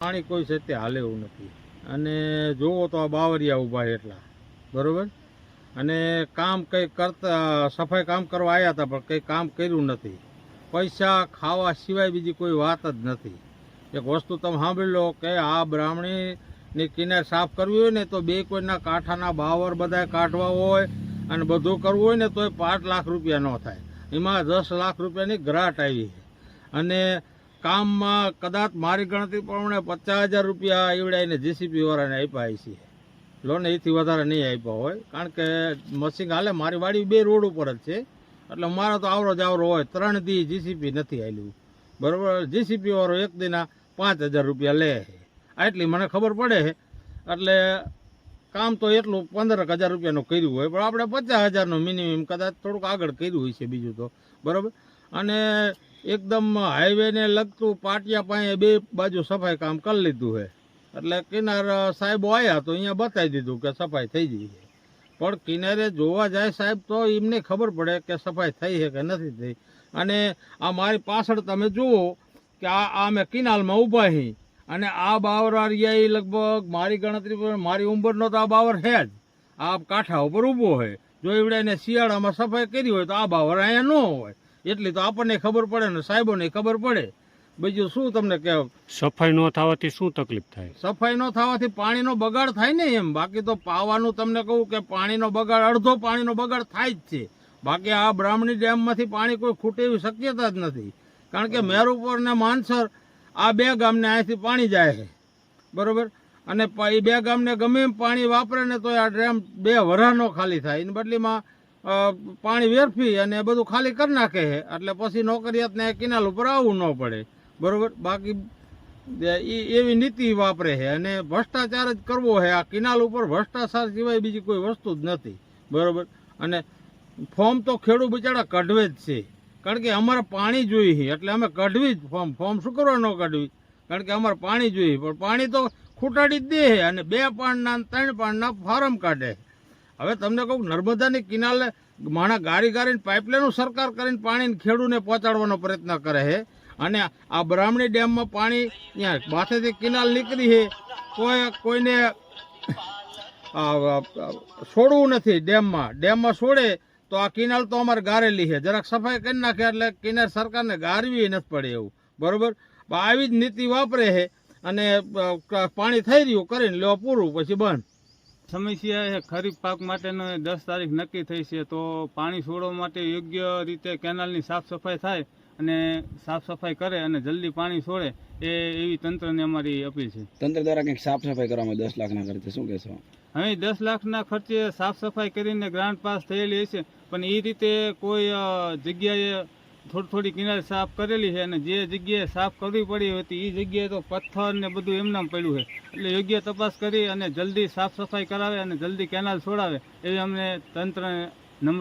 પાણી કોઈ છે તે હાલે એવું નથી. અને જોવો તો આ બાવરિયા ઊભા એટલા. બરાબર? અને કામ કંઈ કરતા, સફાઈ કામ કરવા આવ્યા હતા, પણ કંઈ કામ કર્યું નથી. પૈસા ખાવા સિવાય બીજી કોઈ વાત જ નથી. એક વસ્તુ તમે સાંભળી લો કે આ બ્રાહ્મણીની કિનાર સાફ કરવી હોય ને તો બે કોઈના કાંઠાના બાવર બધા કાઢવા હોય અને બધું કરવું હોય ને તો એ પાંચ લાખ રૂપિયા ન થાય. એમાં દસ લાખ રૂપિયાની ગ્રાટ આવી છે. અને કામમાં કદાચ મારી ગણતરી પ્રમાણે પચાસ હજાર રૂપિયા એવડાઈને જીસીપી વાળાને આપ્યા છે. લોન એથી વધારે નહીં આપ્યા હોય. કારણ કે મશીન હાલે, મારી વાડી બે રોડ ઉપર જ છે. એટલે મારો તો આવરો જ આવરો હોય. ત્રણ દી જીસીપી નથી આવેલું બરાબર? જીસીપી વાળો એક દીના પાંચ હજાર રૂપિયા લે આટલી મને ખબર પડે એટલે કામ તો એટલું પંદરક હજાર રૂપિયાનું કર્યું હોય. પણ આપણે પચાસ હજારનું મિનિમમ કદાચ થોડુંક આગળ કર્યું હોય છે બીજું તો. બરાબર? અને એકદમ હાઈવેને લગતું પાટિયા પાસે બે બાજુ સફાઈ કામ કરી લીધું છે. એટલે કિનાર સાહેબો આવ્યા તો અહીંયા બતાવી દીધું કે સફાઈ થઈ ગઈ છે પણ કિનારે જોવા જાય સાહેબ તો એમને ખબર પડે કે સફાઈ થઈ છે કે નથી થઈ. અને આ મારી પાછળ તમે જુઓ કે આ આ મેં કિનાલમાં ઊભા હી. અને આ બાવર એ લગભગ મારી ગણતરી પર, મારી ઉંમરનો તો આ બાવર છે જ. આ કાંઠા ઉપર ઊભો હોય જો એવડે એને શિયાળામાં સફાઈ કરી હોય તો આ બાવર અહીંયા ન હોય. એટલી તો આપણને ખબર પડે ને સાહેબોને ખબર પડે. બીજું શું તમને કે સફાઈ ન થવાથી શું તકલીફ થાય? સફાઈ ન થવાથી પાણીનો બગાડ થાય ને એમ. બાકી તો પાવાનું તમને કહું કે પાણીનો બગાડ અડધો પાણીનો બગાડ થાય જ છે. બાકી આ બ્રાહ્મણી ડેમમાંથી પાણી કોઈ ખૂટે એવી શક્યતા જ નથી. કારણ કે મેરુપર ને માનસર આ બે ગામને અહીંથી પાણી જાય છે. બરોબર? અને એ બે ગામને ગમે એમ પાણી વાપરે ને તો આ ડેમ બે વરાનો ખાલી થાય. એની બદલીમાં પાણી વેરફી અને બધું ખાલી કરી નાખે છે. એટલે પછી નોકરિયાતને કિનાલ ઉપર આવવું ન પડે. બરાબર? બાકી એવી નીતિ વાપરે છે અને ભ્રષ્ટાચાર જ કરવો છે. આ કિનાલ ઉપર ભ્રષ્ટાચાર સિવાય બીજી કોઈ વસ્તુ જ નથી. બરાબર? અને ફોર્મ તો ખેડૂત બિચારા કઢવે જ છે. કારણ કે અમારે પાણી જોઈએ એટલે અમે કઢવી જ ફોર્મ. ફોર્મ શું કરવા ન કઢવી? કારણ કે અમારે પાણી જોઈએ પણ પાણી તો ખૂટાડી જ દે અને બે પાણના ત્રણ પાણના ફાર્મ કાઢે હવે તમને કહું, નર્મદાની કિનાલે માણા ગારી ગારીને પાઇપલાઈનો સરકાર કરીને પાણીને ખેડૂને પહોંચાડવાનો પ્રયત્ન કરે છે. અને આ બ્રાહ્મણી ડેમમાં પાણી ત્યાં માથેથી કિનાલ નીકળી છે. કોઈ કોઈને છોડવું નથી ડેમમાં. ડેમમાં છોડે તો આ કિનાલ તો અમારે ગારેલી છે. જરાક સફાઈ કરી નાખે એટલે કિનાર સરકારને ગારવી નથી પડે એવું. બરાબર? આવી જ નીતિ વાપરે છે અને પાણી થઈ રહ્યું કરીને લો પૂરું, પછી બંધ. સમસ્યા એ ખરીફ પાક માટેનો દસ તારીખ નક્કી થઈ છે. તો પાણી છોડવા માટે યોગ્ય રીતે કેનાલની સાફ સફાઈ થાય અને સાફ સફાઈ કરે અને જલ્દી પાણી છોડે એ એવી તંત્રને અમારી અપીલ છે. તંત્ર દ્વારા કંઈક સાફ સફાઈ કરવામાં દસ લાખના ખર્ચે શું કહેશો? હવે દસ લાખના ખર્ચે સાફ સફાઈ કરીને ગ્રાન્ટ પાસ થયેલી છે પણ એ રીતે કોઈ જગ્યાએ થોડી થોડી કિનારે સાફ કરેલી છે અને જે જગ્યાએ સાફ કરવી પડી હતી એ જગ્યાએ તો પથ્થર ને બધું એમનામ પડ્યું છે. એટલે યોગ્ય તપાસ કરી અને જલ્દી સાફ સફાઈ કરાવે અને જલ્દી કેનાલ છોડાવે. એવી અમને તંત્રને નમ્ર